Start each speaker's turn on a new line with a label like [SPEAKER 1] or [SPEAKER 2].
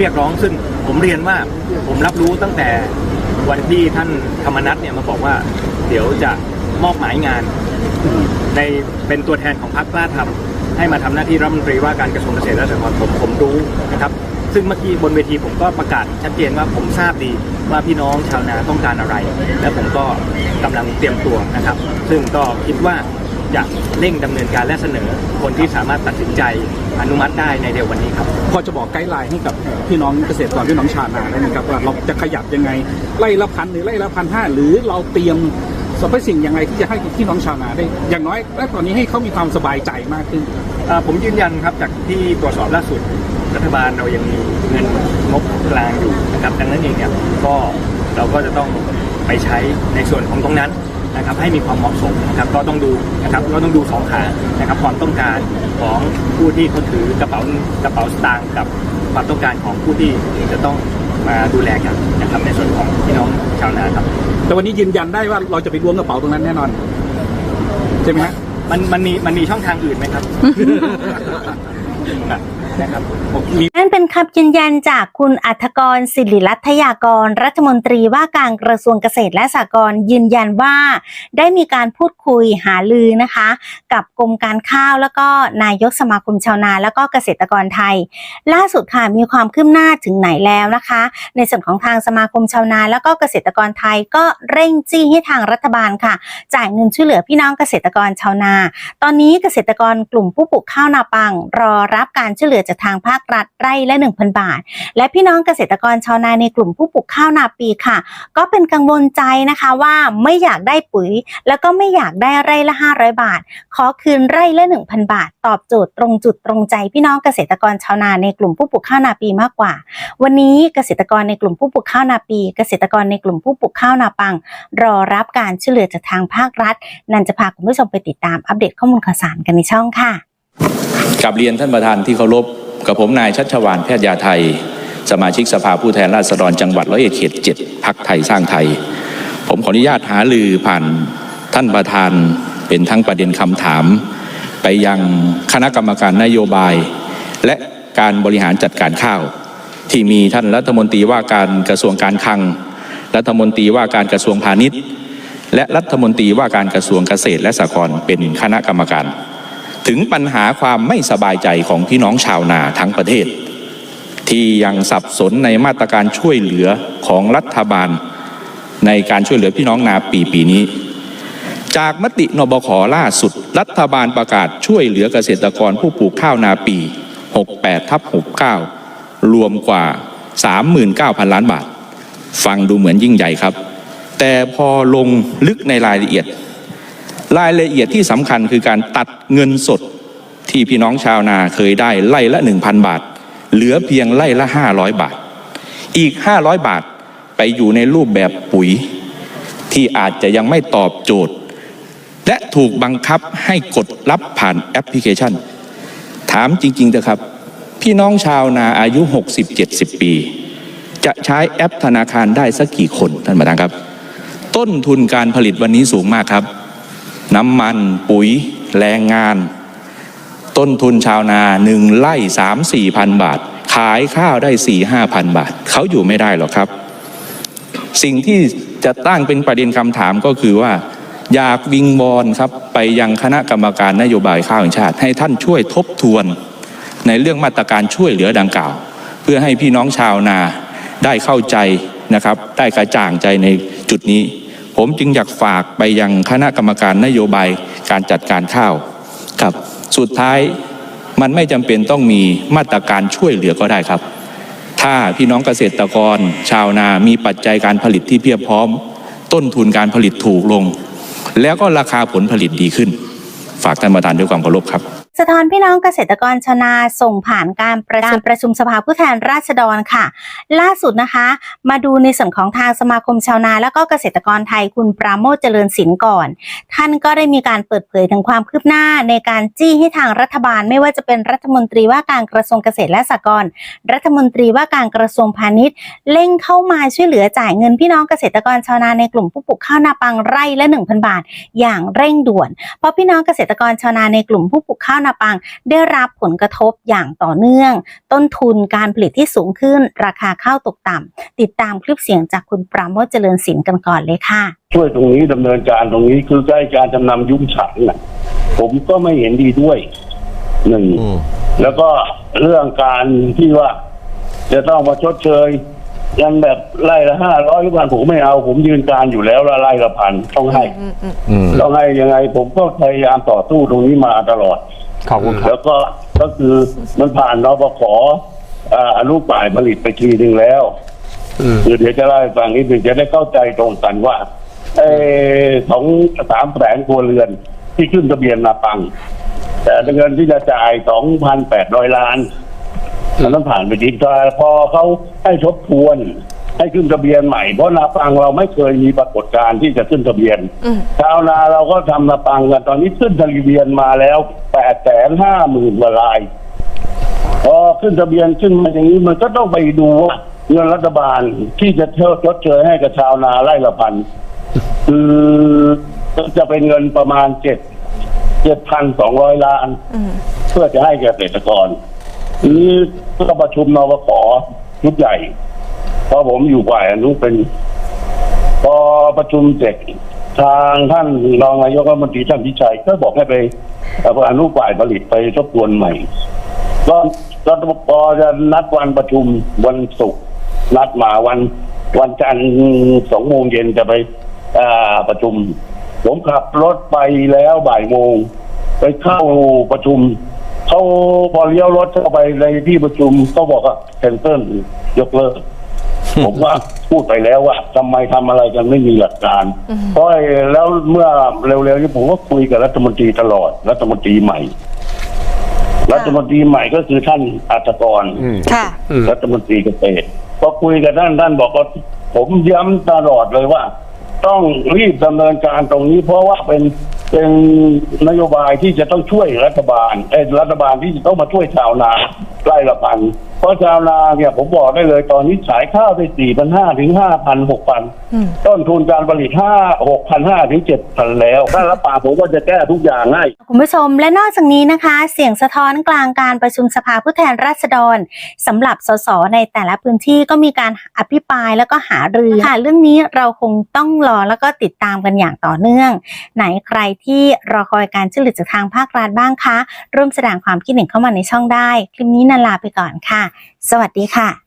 [SPEAKER 1] เรียกร้องซึ่งผมเรียนว่าผมรับรู้ตั้งแต่วันที่ท่านธรรมนัฐเนี่ยมาบอกว่า เดี๋ยวจะมอบหมายงาน ในเป็นตัวแทนของพรรคกล้าทำให้มาทำหน้าที่รัฐมนตรีว่าการกระทรวงเกษตรและสหกรณ์ผมผมรู้นะครับ ซึ่งเมื่อกี้บนเวทีผมก็ประกาศชัดเจนว่าผมทราบดีว่าพี่น้องชาวนาต้องการอะไร และผมก็กำลังเตรียมตัวนะครับ ซึ่งก็คิดว่า จะเร่งดำเนินการและเสนอคนที่สามารถตัดสินใจอนุมัติได้ในเร็ววันนี้ครับ
[SPEAKER 2] พอจะบอกไกด์ไลน์ให้กับพี่น้องเกษตรกรพี่น้องชาวนาได้ไหมครับว่าเราจะขยับยังไงไล่ละพันหรือไล่ละพันห้าหรือเราเตรียมสรรพสิ่งยังไงที่จะให้พี่น้องชาวนาได้ อย่างน้อยและตอนนี้ให้เขามีความสบายใจมากขึ้น
[SPEAKER 1] เอ่อผมยืนยันครับจากที่ตรวจสอบล่าสุดรัฐบาลเรายังมีเงินงบกลางอยู่นะครับดังนั้นเองเนี่ยก็เราก็จะต้องไปใช้ในส่วนของตรงนั้น นะครับให้มีความเหมาะสมนะครับก็ต้องดูนะครับก็ต้องดูสองขานะครับความต้องการของผู้ที่เขาถือกระเป๋ากระเป๋าสตางค์กับความต้องการของผู้ที่จะต้องมาดูแลกันนะครับในส่วนของพี่น้องชาวนาครับ
[SPEAKER 2] แต่วันนี้ยืนยันได้ว่าเราจะไปล้วงกระเป๋าตรงนั้นแน่นอน ใช่ไหมฮะ
[SPEAKER 1] มันมันมีมันมีช่องทางอื่นไหมครับ นะครับ
[SPEAKER 2] มี
[SPEAKER 3] นั่นเป็นคำยืนยันจากคุณอัธกรศิริรัตยากร รัฐมนตรีว่าการกระทรวงเกษตรและสหกรณ์ยืนยันว่า ได้มีการพูดคุยหาลือนะคะ กับกรมการข้าวแล้วก็นายกสมาคมชาวนา แล้วก็เกษตรกรไทย ล่าสุดค่ะมีความคืบหน้าถึงไหนแล้วนะคะ ในส่วนของทางสมาคมชาวนา แล้วก็เกษตรกรไทยก็เร่งจี้ให้ทางรัฐบาลค่ะ จ่ายเงินช่วยเหลือพี่น้องเกษตรกรชาวนา ตอนนี้เกษตรกรกลุ่มผู้ปลูกข้าวนาปัง รอรับการช่วยเหลือจากทางภาครัฐไร่ละ 1,000 บาท และพี่น้องเกษตรกรชาวนาในกลุ่มผู้ปลูกข้าวนาปีค่ะ ก็เป็นกังวลใจนะคะว่าไม่อยากได้ปุ๋ย แล้วก็ไม่อยากได้ไร่ละ 500 บาท ขอคืนไร่ละ 1,000 บาท ตอบโจทย์ตรงจุดตรงใจพี่น้องเกษตรกรชาวนาในกลุ่มผู้ปลูกข้าวนาปีมากกว่า วันนี้เกษตรกรในกลุ่มผู้ปลูกข้าวนาปี เกษตรกรในกลุ่มผู้ปลูกข้าวนาปัง รอรับการช่วยเหลือจากทางภาครัฐ นันจะพาคุณผู้ชมไปติดตามอัปเดตข้อมูลข่าวสารกันในช่องค่ะ
[SPEAKER 4] กับเรียนท่านประธานที่เคารพกับผมนายชัชวานแพทย์ยาไทย สมาชิกสภาผู้แทนราษฎรจังหวัดร้อยเอ็ดเขตเจ็ดพักไทยสร้างไทย ผมขออนุญาตหาลือผ่านท่านประธานเป็นทั้งประเด็นคำถาม ไปยังคณะกรรมการนโยบาย และการบริหารจัดการข้าว ที่มีท่านรัฐมนตรีว่าการกระทรวงการคลัง รัฐมนตรีว่าการกระทรวงพาณิชย์ และรัฐมนตรีว่าการกระทรวงเกษตรและสหกรณ์เป็นคณะกรรมการ ถึงปัญหาความไม่สบายใจของพี่น้องชาวนาทั้งประเทศ ที่ยังสับสนในมาตรการช่วยเหลือของรัฐบาล ในการช่วยเหลือพี่น้องนาปีปีนี้ จากมตินบขล่าสุด รัฐบาลประกาศช่วยเหลือเกษตรกรผู้ปลูกข้าวนาปี 68ทับ69 รวมกว่า 39,000 ล้านบาท ฟังดูเหมือนยิ่งใหญ่ครับ แต่พอลงลึกในรายละเอียด รายละเอียดที่สำคัญคือการตัดเงินสดที่พี่น้องชาวนาเคยได้ไล่ละ 1,000 บาท เหลือเพียงไล่ละ 500 บาท อีก 500 บาทไปอยู่ในรูปแบบปุ๋ย ที่อาจจะยังไม่ตอบโจทย์ และถูกบังคับให้กดรับผ่านแอปพลิเคชัน ถามจริงๆเถอะครับ พี่น้องชาวนาอายุ 60-70 ปี จะใช้แอปธนาคารได้สักกี่คนท่านประธานครับ ต้นทุนการผลิตวันนี้สูงมากครับ น้ำมันปุ๋ย แรงงาน ต้นทุนชาวนาหนึ่งไร่สามสี่พันบาท ขายข้าวได้สี่ห้าพันบาท เขาอยู่ไม่ได้หรอกครับ สิ่งที่จะตั้งเป็นประเด็นคำถามก็คือว่า อยากวิงวอนครับ ไปยังคณะกรรมการนโยบายข้าวแห่งชาติ ให้ท่านช่วยทบทวน ในเรื่องมาตรการช่วยเหลือดังกล่าว เพื่อให้พี่น้องชาวนาได้เข้าใจนะครับ ได้กระจ่างใจในจุดนี้ ผมจึงอยากฝากไปยังคณะกรรมการนโยบายการจัดการข้าวครับ สุดท้ายมันไม่จำเป็นต้องมีมาตรการช่วยเหลือก็ได้ครับ ถ้าพี่น้องเกษตรกร ชาวนามีปัจจัยการผลิตที่เพียบพร้อม ต้นทุนการผลิตถูกลง แล้วก็ราคาผลผลิตดีขึ้น ฝากท่านประธานด้วยความเคารพครับ
[SPEAKER 3] สะท้อนพี่น้องเกษตรกรชาวนาส่งผ่านการประชุมประชุมสภาผู้แทนราษฎรค่ะ ล่าสุดนะคะ มาดูในส่วนของทางสมาคมชาวนา แล้วก็เกษตรกรไทยคุณปราโมทเจริญศิลป์ก่อน ท่านก็ได้มีการเปิดเผยถึงความคืบหน้าในการจี้ให้ทางรัฐบาล ไม่ว่าจะเป็นรัฐมนตรีว่าการกระทรวงเกษตรและสหกรณ์รัฐมนตรีว่าการกระทรวงพาณิชย์เร่งเข้ามาช่วยเหลือจ่ายเงินพี่น้องเกษตรกรชาวนาในกลุ่มผู้ปลูกข้าวนาปังไร่ละ 1,000 บาท อย่างเร่งด่วน เพราะพี่น้องเกษตรกรชาวนาในกลุ่มผู้ปลูกข้าวนาปังได้รับผลกระทบอย่างต่อเนื่อง ต้นทุนการผลิตที่สูงขึ้น ราคาข้าวตกต่ำติดตามคลิปเสียงจากคุณปราโมทเจริญศิลป์กันก่อนเลยค่ะ
[SPEAKER 5] ช่วยตรงนี้ดำเนินการตรงนี้คือใกล้การจำนำยุ่งฉางน่ะผมก็ไม่เห็นดีด้วยหนึ่ง
[SPEAKER 6] อืม
[SPEAKER 5] แล้วก็เรื่องการที่ว่า จะต้องมาชดเชยยันแบบไล่ละห้าร้อยหรือพันผมไม่เอา ผมยืนการอยู่แล้วละไล่ละพันต้องให้
[SPEAKER 6] อืม
[SPEAKER 5] ต้องให้ยังไง ผมก็พยายามต่อสู้ตรงนี้มาตลอด
[SPEAKER 6] ขอบคุณครับ
[SPEAKER 5] แล้วก็ก็คือมันผ่านนปขอ่าอนุป่ายผลิตไปทีหนึ่งแล้ว
[SPEAKER 6] อืม
[SPEAKER 5] คือเดี๋ยวจะเล่าให้ฟังนิดหนึ่งจะได้เข้าใจตรงกันว่าเออของสามแสนครัวเรือนที่ขึ้นทะเบียนนาปัง แต่เงินที่จะจ่ายสองพันแปดร้อยล้าน มันต้องผ่านไปทีแต่พอเขาให้ทบทวน ให้ขึ้นทะเบียนใหม่เพราะนาปังเราไม่เคยมีปรากฏการณ์ที่จะขึ้นทะเบียนชาวนาเราก็ทำนาปังกันตอนนี้ขึ้นทะเบียนมาแล้วแปดแสนห้าหมื่นกว่ารายพอขึ้นทะเบียนขึ้นมาอย่างนี้มันก็ต้องไปดูว่าเงินรัฐบาลที่จะเชิดชดเชยให้กับชาวนาไร่ละพันคือจะเป็นเงินประมาณเจ็ดเจ็ดพันสองร้อยล้าน เพื่อจะให้เกษตรกรทีนี้ก็ประชุมนวขชุดใหญ่ เพราะผมอยู่ฝ่ายอนุเป็น พอประชุมเสร็จทางท่านรองนายกรัฐมนตรีท่านพิชัย ก็บอกให้ไปอ่ออนุฝ่ายผลิตไปทบทวนใหม่ก็ก็พอจะนัดวันประชุมวันศุกร์นัดมาวันวันจันทร์สองโมงเย็นจะไปประชุม ผมขับรถไปแล้วบ่ายโมง ไปเข้าประชุมเขาพอเลี้ยวรถเข้าไปในที่ประชุมเขาบอกว่าแคนเซิลยกเลิก ผมว่าพูดไปแล้วว่าทำไมทำอะไรกันไม่มีหลักการ เพราะไอ้แล้วเมื่อเร็วๆนี้ผมก็คุยกับรัฐมนตรีตลอด รัฐมนตรีใหม่ รัฐมนตรีใหม่ก็คือท่านอัตกร
[SPEAKER 6] อืม
[SPEAKER 7] ค่ะ
[SPEAKER 6] อืม
[SPEAKER 5] รัฐมนตรีเกษตรพอคุยกับท่านท่านบอกว่าผมย้ำตลอดเลยว่า ต้องรีบดำเนินการตรงนี้ เพราะว่าเป็นเป็นนโยบายที่จะต้องช่วยรัฐบาลเอ้ยรัฐบาลที่จะต้องมาช่วยชาวนาไร่ละพัน เพราะชาวนาเนี่ยผมบอกได้เลยตอนนี้ขายข้าวไปสี่พันห้าถึงห้าพันหกพันต้นทุนการผลิตห้าหกพันห้าถึงเจ็ดพันแล้วถ้ารับปากผมก็จะแก้ทุกอย่างให้
[SPEAKER 3] คุณผู้ชมและนอกจากนี้นะคะ เสียงสะท้อนกลางการประชุมสภาผู้แทนราษฎรสำหรับสสในแต่ละพื้นที่ก็มีการอภิปรายแล้วก็หารือค่ะเรื่องนี้เราคงต้องรอแล้วก็ติดตามกันอย่างต่อเนื่อง ไหนใครที่รอคอยการช่วยเหลือจากทางภาครัฐบ้างคะร่วมแสดงความคิดเห็นเข้ามาในช่องได้ คลิปนี้นาลาไปก่อนค่ะสวัสดีค่ะ